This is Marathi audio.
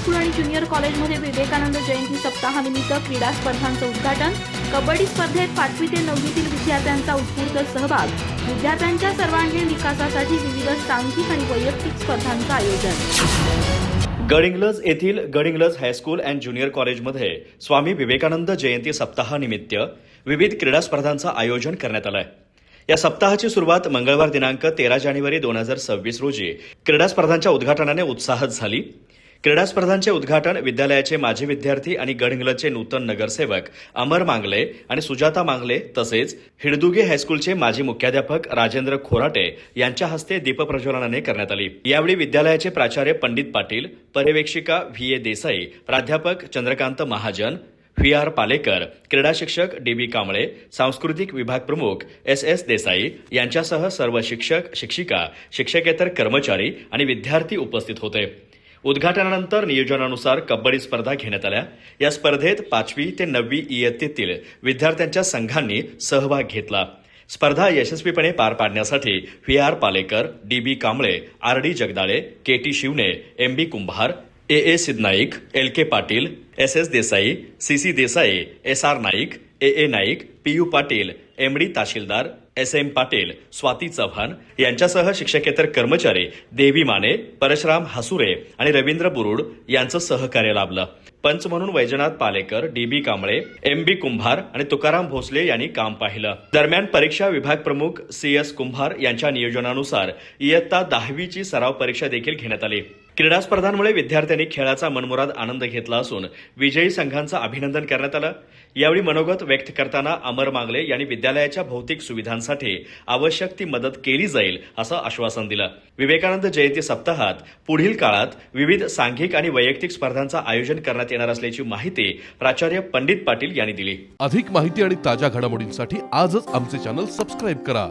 हायस्कूल आणि ज्युनियर कॉलेजमध्ये विवेकानंद जयंती सप्ताहानिमित्त क्रीडा स्पर्धांचं उद्घाटन कबड्डी स्पर्धेत पाचवी ते नववीतील विद्यार्थ्यांचा उत्स्फूर्त सहभाग विद्यार्थ्यांच्या सर्वांगीण विकासासाठी विविध सांघिक आणि वैयक्तिक स्पर्धांचं आयोजन. गडिंग्लज येथील गडिंग्लज हायस्कूल अँड ज्युनियर कॉलेजमध्ये स्वामी विवेकानंद जयंती सप्ताहानिमित्त विविध क्रीडा स्पर्धांचं आयोजन करण्यात आलं आहे या सप्ताहाची सुरुवात मंगळवार दिनांक तेरा जानेवारी दोन हजार सव्वीस रोजी क्रीडा स्पर्धांच्या उद्घाटनाने उत्साहात झाली. क्रीडा स्पर्धांचे उद्घाटन विद्यालयाचे माजी विद्यार्थी आणि गडहिंग्लजचे नूतन नगरसेवक अमर मांगले आणि सुजाता मांगले तसेच हिडदुगे हायस्कूलचे माजी मुख्याध्यापक राजेंद्र खोराटे यांच्या हस्ते दीपप्रज्वलनाने करण्यात आली. यावेळी विद्यालयाचे प्राचार्य पंडित पाटील पर्यवेक्षिका व्ही. ए. देसाई प्राध्यापक चंद्रकांत महाजन व्ही. आर. पालेकर क्रीडा शिक्षक डी. बी. कांबळे सांस्कृतिक विभाग प्रमुख एस. एस. देसाई यांच्यासह सर्व शिक्षक शिक्षिका शिक्षकेतर कर्मचारी आणि विद्यार्थी उपस्थित होते. उद्घाटनानंतर नियोजनानुसार कबड्डी स्पर्धा घेण्यात आल्या. या स्पर्धेत पाचवी ते नववी इयत्तेतील विद्यार्थ्यांच्या संघांनी सहभाग घेतला. स्पर्धा यशस्वीपणे पार पाडण्यासाठी V R Palekar D B Kamble R D Jagdale K T Shivane M B Kumbhar A A Siddhanaik L K Patil S S Desai C C Desai S R Naik A A Naik P U Patil M D Tahsildar S M Patil Swati Chavan यांच्यासह शिक्षकेतर कर्मचारी देवी माने परशुराम हसुरे आणि रवींद्र बुरुड यांचं सहकार्य लाभलं. पंच म्हणून Vaijnath Palekar D B Kamble M B Kumbhar आणि तुकाराम भोसले यांनी काम पाहिलं. दरम्यान परीक्षा विभाग प्रमुख सी एस कुंभार यांच्या नियोजनानुसार इयत्ता दहावीची सराव परीक्षा देखील घेण्यात आली. क्रीडा स्पर्धांमुळे विद्यार्थ्यांनी खेळाचा मनमुराद आनंद घेतला असून विजयी संघांचं अभिनंदन करण्यात आलं. यावेळी मनोगत व्यक्त करताना अमर मांगले यांनी विद्यालयाच्या भौतिक सुविधांसाठी आवश्यक ती मदत केली जाईल असं आश्वासन दिलं. विवेकानंद जयंती सप्ताहात पुढील काळात विविध सांघिक आणि वैयक्तिक स्पर्धांचं आयोजन करण्यात येणार असल्याची माहिती प्राचार्य पंडित पाटील यांनी दिली. अधिक माहिती आणि ताज्या घडामोडींसाठी आजच आमचे चॅनल सबस्क्राईब करा.